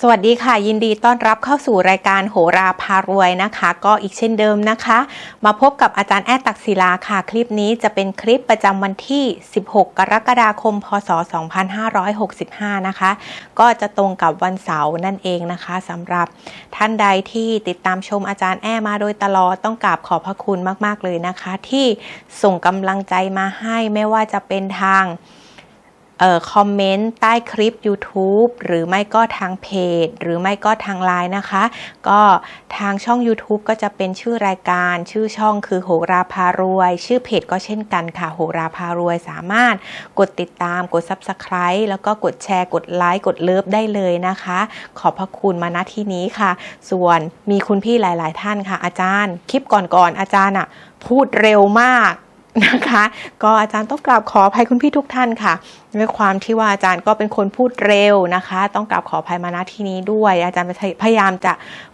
สวัสดีค่ะ ยินดีต้อนรับเข้าสู่รายการโหราพารวยนะคะ ก็อีกเช่นเดิมนะคะ มาพบกับอาจารย์แอดตักศิลาค่ะ คลิปนี้จะเป็นคลิปประจำวันที่ 16 กรกฎาคม พศ 2565 นะคะ ก็จะตรงกับวันเสาร์นั่นเองนะคะสำหรับท่านใดที่ติดตามชมอาจารย์แอมาโดยตลอดต้องกราบขอบพระคุณมาก ๆ เลยนะคะ ที่ส่งกำลังใจมาให้ไม่ว่าจะเป็นทาง คอมเมนต์ใต้คลิป YouTube หรือไม่ก็ทางเพจ หรือไม่ก็ทางไลน์นะคะ ก็ทางช่อง YouTube ก็จะเป็นชื่อรายการ ชื่อช่องคือโหราพารวย ชื่อเพจก็เช่นกันค่ะโหราพารวยสามารถกดติดตามกด Subscribe แล้วก็กดแชร์กดไลค์กดเลิฟได้เลยนะคะ ขอบพระคุณมาณที่นี้ค่ะ ส่วนมีคุณพี่หลาย ๆ ท่านค่ะ อาจารย์ คลิปก่อนๆอาจารย์อะพูดเร็วมาก นะคะ ก็อาจารย์ต้องกราบขออภัยคุณพี่ทุกท่านค่ะด้วยความที่ว่าอาจารย์ก็เป็นคนพูดเร็วนะคะ ต้องกราบขออภัยมาณที่นี้ด้วย อาจารย์พยายามจะ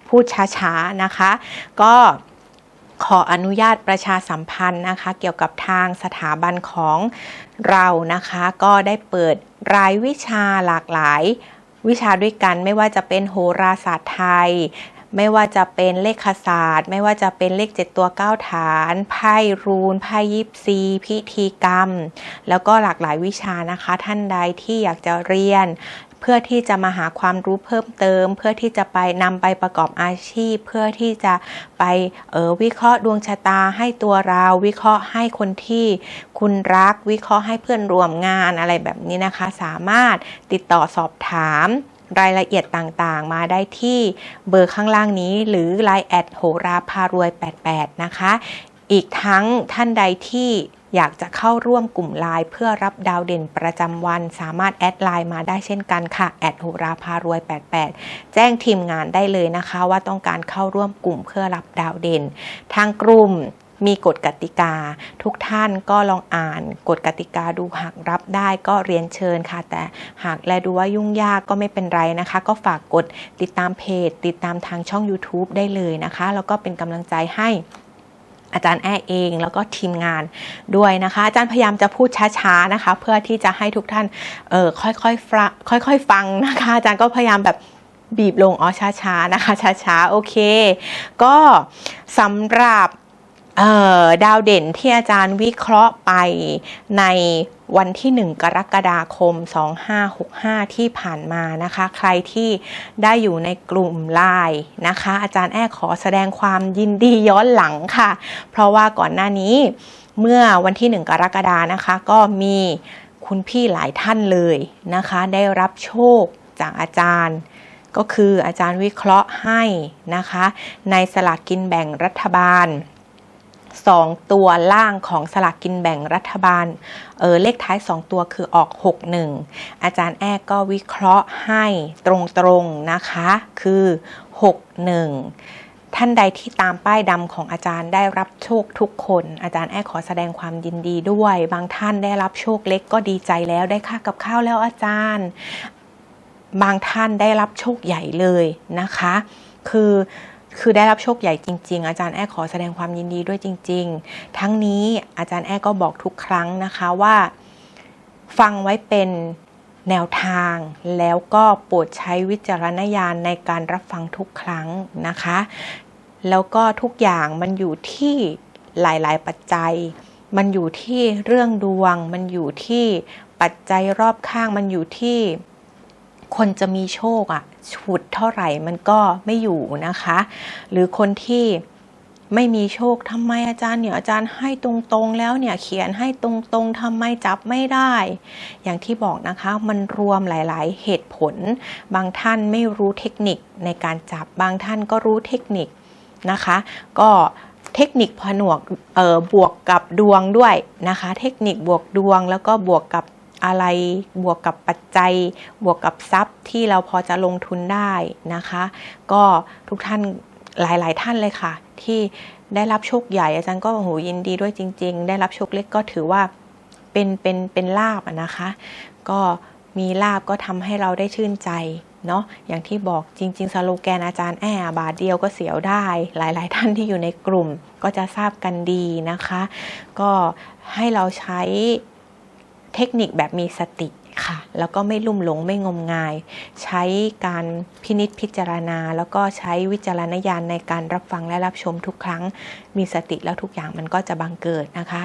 พูดช้าๆนะคะ ก็ขออนุญาตประชาสัมพันธ์นะคะ เกี่ยวกับทางสถาบันของเรานะคะ ก็ได้เปิดรายวิชาหลากหลายวิชาด้วยกันไม่ว่าจะเป็นโหราศาสตร์ไทย ไม่ว่าจะเป็นเลขศาสตร์ ไม่ว่าจะเป็นเลข7ตัว9ฐาน ไพ่รูน ไพ่ยิปซี พิธีกรรม แล้วก็หลากหลายวิชานะคะ ท่านใดที่อยากจะเรียน เพื่อที่จะมาหาความรู้เพิ่มเติม เพื่อที่จะไปนำไปประกอบอาชีพ เพื่อที่จะไปเออวิเคราะห์ดวงชะตาให้ตัวเรา วิเคราะห์ให้คนที่คุณรัก วิเคราะห์ให้เพื่อนร่วมงานอะไรแบบนี้นะคะ สามารถติดต่อสอบถาม รายละเอียดต่างๆ มาได้ที่เบอร์ข้างล่างนี้ หรือ Line แอดโหราพารวย 88 นะคะ อีกทั้งท่านใดที่อยากจะเข้าร่วมกลุ่มไลน์เพื่อรับดาวเด่นประจำวัน สามารถแอดไลน์มาได้เช่นกันค่ะแอดโหราพารวย 88 แจ้งทีมงานได้เลยนะคะ ว่าต้องการเข้าร่วมกลุ่มเพื่อรับดาวเด่น ทางกลุ่ม มีกฎกติกา ทุกท่านก็ลองอ่านกฎกติกาดูหากรับได้ก็เรียนเชิญค่ะ แต่หากแลดูว่ายุ่งยากก็ไม่เป็นไรนะคะ ก็ฝากกดติดตามเพจ ติดตามทางช่อง YouTube ได้เลยนะคะ แล้วก็เป็นกำลังใจให้อาจารย์แอเองแล้วก็ทีมงานด้วยนะคะ อาจารย์พยายามจะพูดช้าๆนะคะ เพื่อที่จะให้ทุกท่านเออค่อยๆฟังค่อยๆฟังนะคะ อาจารย์ก็พยายามแบบบีบลงอ๋อช้าๆนะคะช้าๆโอเค ก็สำหรับ ดาวเด่นที่อาจารย์วิเคราะห์ไปในวันที่ 1 กรกฎาคม 2565 ที่ผ่านมานะคะ ใครที่ได้อยู่ในกลุ่มไลน์นะคะ อาจารย์แอ้ขอแสดงความยินดีย้อนหลังค่ะ เพราะว่าก่อนหน้านี้เมื่อวันที่ 1 กรกฎานะคะ ก็มีคุณพี่หลายท่านเลยนะคะ ได้รับโชคจากอาจารย์ก็คืออาจารย์วิเคราะห์ให้นะคะ ในสลากกินแบ่งรัฐบาล 2 ตัวล่างของสลากกินแบ่งรัฐบาลเออเลขท้าย 2 ตัวคือออก 61 อาจารย์แอ้ก็วิเคราะห์ให้ตรงๆนะคะ คือ 61ท่านใดที่ตามป้ายดำของอาจารย์ได้รับโชคทุกคน อาจารย์แอ้ขอแสดงความยินดีด้วย บางท่านได้รับโชคเล็กก็ดีใจแล้วได้ค่ากับข้าวแล้วอาจารย์ บางท่านได้รับโชคใหญ่เลยนะคะ คือ คือได้รับโชคใหญ่จริง ๆ อาจารย์แอ้ขอแสดงความยินดีด้วยจริง ๆ ทั้งนี้อาจารย์แอ้ก็บอกทุกครั้งนะคะว่า ฟังไว้เป็นแนวทางแล้วก็โปรดใช้วิจารณญาณในการรับฟังทุกครั้งนะคะ แล้วก็ทุกอย่างมันอยู่ที่หลายๆ ปัจจัย มันอยู่ที่เรื่องดวง มันอยู่ที่ปัจจัยรอบข้าง มันอยู่ที่ คนจะมีโชคอะฉุดเท่าไหร่มันก็ไม่อยู่นะคะ หรือคนที่ไม่มีโชคทำไมอาจารย์เนี่ยอาจารย์ให้ตรงๆ แล้วเนี่ยเขียนให้ตรงๆทำไมจับไม่ได้ อย่างที่บอกนะคะมันรวมหลายๆ เหตุผล บางท่านไม่รู้เทคนิคในการจับบางท่านก็รู้เทคนิคนะคะ ก็เทคนิคผนวกเอ่อบวกกับดวงด้วยนะคะ เทคนิคบวกดวงแล้วก็บวกกับ อะไรบวกกับปัจจัย บวกกับทรัพย์ที่เราพอจะลงทุนได้นะคะ ก็ทุกท่านหลาย ๆ ท่านเลยค่ะ ที่ได้รับโชคใหญ่อาจารย์ก็โหยินดีด้วยจริง ๆ ได้รับโชคเล็กก็ถือว่าเป็นเป็นเป็นลาบนะคะ ก็มีลาบก็ทำให้เราได้ชื่นใจเนาะอย่างที่บอกจริง ๆ สโลแกนอาจารย์แอบบาทเดียวก็เสียวได้ หลาย ๆ ท่านที่อยู่ในกลุ่มก็จะทราบกันดีนะคะ ก็ให้เราใช้ เทคนิคแบบมีสติค่ะ แล้วก็ไม่ลุ่มหลงไม่งมงาย ใช้การพินิษพิจารณา แล้วก็ใช้วิจารณญาณในการรับฟังและรับชมทุกครั้ง มีสติแล้วทุกอย่างมันก็จะบังเกิดนะคะ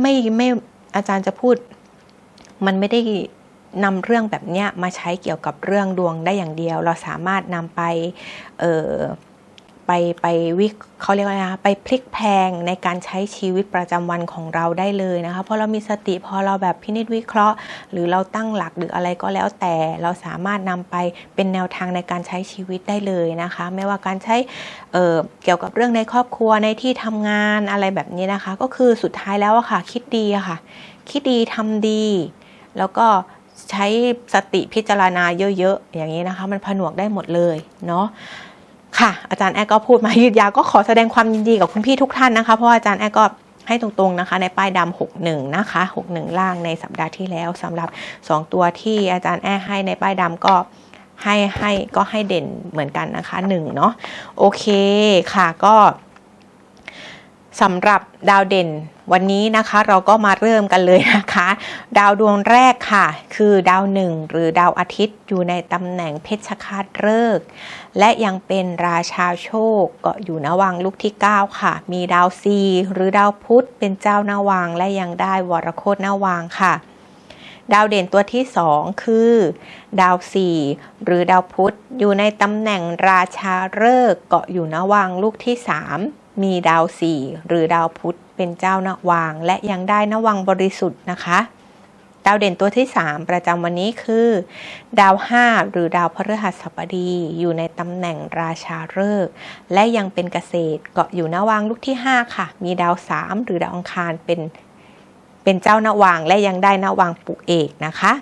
ไม่ไม่อาจารย์จะพูด มันไม่ได้นำเรื่องแบบเนี้ยมาใช้เกี่ยวกับเรื่องดวงได้อย่างเดียว เราสามารถนำไปเออ ไปไปวิเขาเรียกว่านะคะไปพลิกแพงในการใช้ชีวิตประจำวันของเราได้เลยนะคะเพราะเรามีสติพอเราแบบพินิจวิเคราะห์ หรือเราตั้งหลักหรืออะไรก็แล้วแต่เราสามารถนำไปเป็นแนวทางในการใช้ชีวิตได้เลยนะคะ ไม่ว่าการใช้เเกี่ยวกับเรื่องในครอบครัวในที่ทำงานอะไรแบบนี้นะคะ ก็คือสุดท้ายแล้วอะค่ะ คิดดีอะค่ะ คิดดีทำดี แล้วก็ใช้สติพิจารณาเยอะๆ อย่างนี้นะคะ มันผนวกได้หมดเลยเนาะ ค่ะ อาจารย์แอก็พูดมายืดยาวก็ขอแสดงความยินดีกับคุณพี่ทุกท่านนะคะ เพราะอาจารย์แอก็ให้ตรงๆนะคะ ในป้ายดำหกหนึ่งนะคะหกหนึ่งล่างในสัปดาห์ที่แล้วสำหรับสองตัวที่อาจารย์แอให้ในป้ายดำก็ให้ให้ก็ให้เด่นเหมือนกันนะคะหนึ่งเนาะโอเคค่ะก็สำหรับดาวเด่น วันนี้นะคะเราก็มาเริ่มกันเลยนะคะ ดาวดวงแรกค่ะ คือดาวหนึ่งหรือดาวอาทิตย์อยู่ในตำแหน่งเพชฌฆาตฤกษ์และยังเป็นราชาโชคก็อยู่นวังลูกที่ 9 ค่ะ มีดาวซีหรือดาวพุธเป็นเจ้านวังและยังได้วรโคตนวังค่ะ ดาวเด่นตัวที่ 2 คือ ดาวสี่หรือดาวพุธอยู่ในตำแหน่งราชาฤกษ์เกาะอยู่นวังลูกที่ 3 มีดาวสี่หรือดาวพุธ เป็นเจ้านวาง และยังได้นวังบริสุทธิ์นะคะ ดาวเด่นตัวที่ 3 ประจำวันนี้คือ ดาว 5 หรือดาวพฤหัสบดี อยู่ในตำแหน่งราชาฤกษ์และยังเป็นเกษตรเกาะอยู่นวางลูกที่ 5 ค่ะ มีดาว 3 หรือดาวอังคารเป็นเป็นเจ้านวางและยังได้นวางปุเอกนะคะ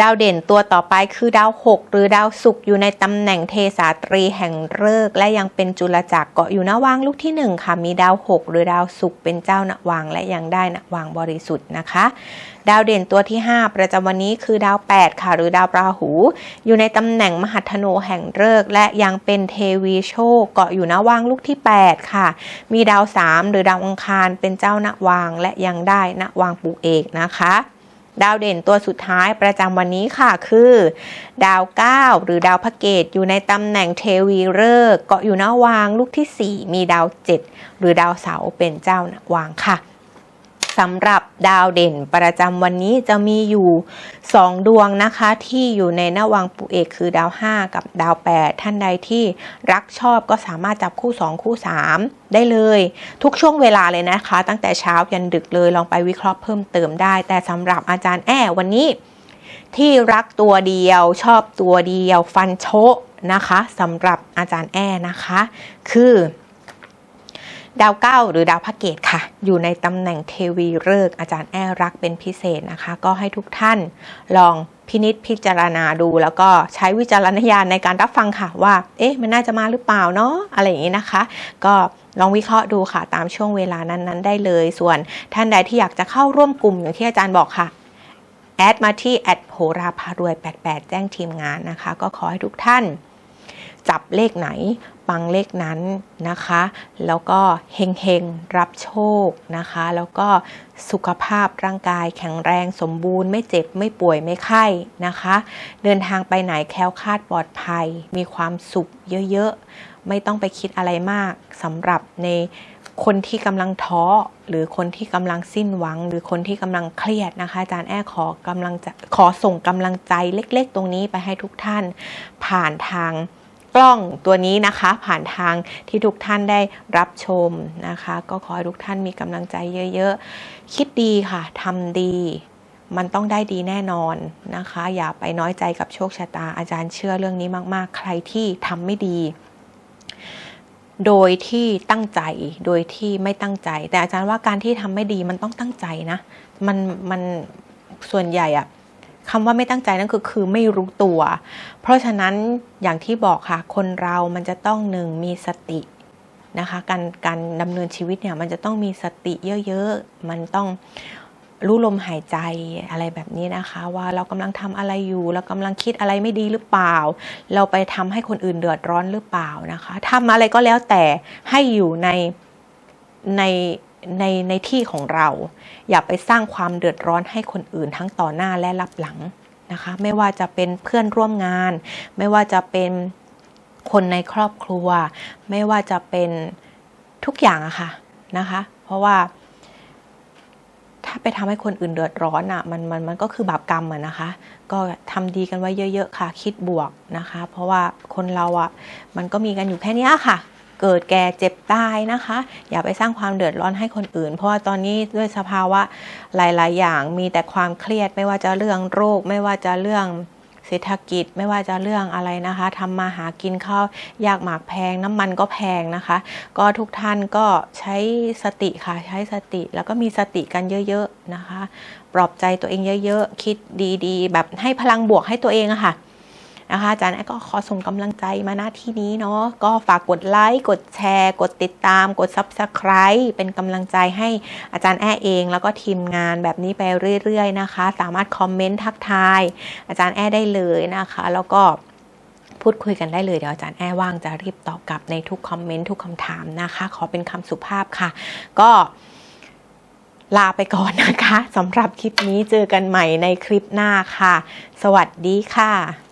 ดาวเด่นตัวต่อไปคือดาวหกหรือดาวศุกร์อยู่ในตำแหน่งเทสาตรีแห่งฤกษ์และยังเป็นจุลจักรเกาะอยู่นวางลูกที่ 1 ค่ะ มีดาวหกหรือดาวศุกร์เป็นเจ้านวางและยังได้นวางบริสุทธิ์นะคะ ดาวเด่นตัวที่ 5 ประจำวันนี้คือดาว 8 ค่ะ หรือดาวราหู อยู่ในตำแหน่งมหัธนูแห่งฤกษ์และยังเป็นเทวีโชคเกาะอยู่นวางลูกที่ 8 ค่ะ มีดาว 3 หรือดาวอังคารเป็นเจ้านวางและยังได้นวางปุเอกนะคะ ดาวเด่นตัวสุดท้ายประจำวันนี้ค่ะคือ ดาว 9 หรือดาวพระเกตอยู่ในตำแหน่งเทวีฤกษ์เกาะอยู่หน้าวางลูกที่ 4 มีดาว 7 หรือดาวเสาเป็นเจ้าวางค่ะ สำหรับดาวเด่นประจำวันนี้จะมีอยู่ 2 ดวงนะคะที่อยู่ในนวังปุเอกคือดาว 5 กับดาว 8 ท่านใดที่รักชอบก็สามารถจับคู่ 2 คู่ 3 ได้เลย ทุกช่วงเวลาเลยนะคะ ตั้งแต่เช้ายันดึกเลยลองไปวิเคราะห์เพิ่มเติมได้ แต่สำหรับอาจารย์แอวันนี้ ที่รักตัวเดียวชอบตัวเดียวฟันโชนะคะสำหรับอาจารย์แอนะคะ คือ ดาวเก้าหรือดาวพระเกตค่ะ อยู่ในตำแหน่งเทวีฤกษ์อาจารย์แอรักเป็นพิเศษนะคะ ก็ให้ทุกท่านลองพินิษพิจารณาดู แล้วก็ใช้วิจารณญาณในการรับฟังค่ะว่า เอ๊ะ มันน่าจะมาหรือเปล่าเนาะอะไรอย่างนี้นะคะ ก็ลองวิเคราะห์ดูค่ะตามช่วงเวลานั้นๆ ได้เลย ส่วนท่านใดที่อยากจะเข้าร่วมกลุ่มอย่างที่อาจารย์บอกค่ะแอดมาที่แอดโหราพารวย 88 แจ้งทีมงานนะคะ ก็ขอให้ทุกท่านจับเลขไหน ปังเลขนั้นนะคะ แล้วก็เฮงเฮงรับโชคนะคะ แล้วก็สุขภาพร่างกายแข็งแรงสมบูรณ์ไม่เจ็บไม่ป่วยไม่ไข้นะคะ เดินทางไปไหนแคล้วคลาดปลอดภัย มีความสุขเยอะๆ ไม่ต้องไปคิดอะไรมากสำหรับในคนที่กำลังท้อหรือคนที่กำลังสิ้นหวัง หรือคนที่กำลังเครียดนะคะอาจารย์แอ้ขอกำลังจะขอส่งกำลังใจเล็ก ๆ ตรงนี้ไปให้ทุกท่าน ผ่านทาง กล้องตัวนี้นะคะ ผ่านทางที่ทุกท่านได้รับชมนะคะ ก็ขอให้ทุกท่านมีกำลังใจเยอะๆ คิดดีค่ะทำดีมันต้องได้ดีแน่นอนนะคะ อย่าไปน้อยใจกับโชคชะตาอาจารย์เชื่อเรื่องนี้มาก ๆ ใครที่ทำไม่ดี โดยที่ตั้งใจโดยที่ไม่ตั้งใจ แต่อาจารย์ว่าการที่ทำไม่ดีมันต้องตั้งใจนะ มันมันส่วนใหญ่อะ คำว่าไม่ตั้งใจนั่นคือคือไม่รู้ตัว เพราะฉะนั้นอย่างที่บอกค่ะ คนเรามันจะต้องหนึ่งมีสตินะคะการการดำเนินชีวิตเนี่ยมันจะต้องมีสติเยอะๆ มันต้องรู้ลมหายใจอะไรแบบนี้นะคะ ว่าเรากำลังทำอะไรอยู่ เรากำลังคิดอะไรไม่ดีหรือเปล่า เราไปทำให้คนอื่นเดือดร้อนหรือเปล่านะคะทำอะไรก็แล้วแต่ให้อยู่ในใน ในในที่ของเรา อย่าไปสร้างความเดือดร้อนให้คนอื่นทั้งต่อหน้าและรับหลังนะคะ ไม่ว่าจะเป็นเพื่อนร่วมงาน ไม่ว่าจะเป็นคนในครอบครัว ไม่ว่าจะเป็นทุกอย่างอะค่ะนะคะ เพราะว่า ถ้าไปทำให้คนอื่นเดือดร้อนอะมันมันมันก็คือบาปกรรมอะนะคะ ก็ทำดีกันไว้เยอะ ๆ ค่ะ คิดบวกนะคะ เพราะว่าคนเราอะมันก็มีกันอยู่แค่นี้ค่ะ เกิดแก่เจ็บตายนะคะ อย่าไปสร้างความเดือดร้อนให้คนอื่น เพราะว่าตอนนี้ด้วยสภาวะหลาย ๆ อย่างมีแต่ความเครียดไม่ว่าจะเรื่องโรค ไม่ว่าจะเรื่องเศรษฐกิจไม่ว่าจะเรื่องอะไรนะคะทำมาหากินข้าวยากหมากแพงน้ำมันก็แพงนะคะ ก็ทุกท่านก็ใช้สติค่ะใช้สติแล้วก็มีสติกันเยอะ ๆ นะคะ ปลอบใจตัวเองเยอะ ๆ คิดดี ๆ แบบให้พลังบวกให้ตัวเองอะค่ะ นะคะอาจารย์แอดก็ขอส่งกำลังใจมาณที่นี้เนาะก็ฝากกดไลค์กดแชร์ กดติดตาม กด Subscribe เป็นกำลังใจให้อาจารย์แอดเอง แล้วก็ทีมงานแบบนี้ไปเรื่อยๆนะคะ สามารถคอมเมนต์ทักทาย อาจารย์แอดได้เลยนะคะ แล้วก็พูดคุยกันได้เลย เดี๋ยวอาจารย์แอดว่างจะรีบตอบกลับในทุกคอมเมนต์ทุกคำถามนะคะ ขอเป็นคำสุภาพค่ะ ก็ลาไปก่อนนะคะสำหรับคลิปนี้เจอกันใหม่ในคลิปหน้าค่ะ สวัสดีค่ะ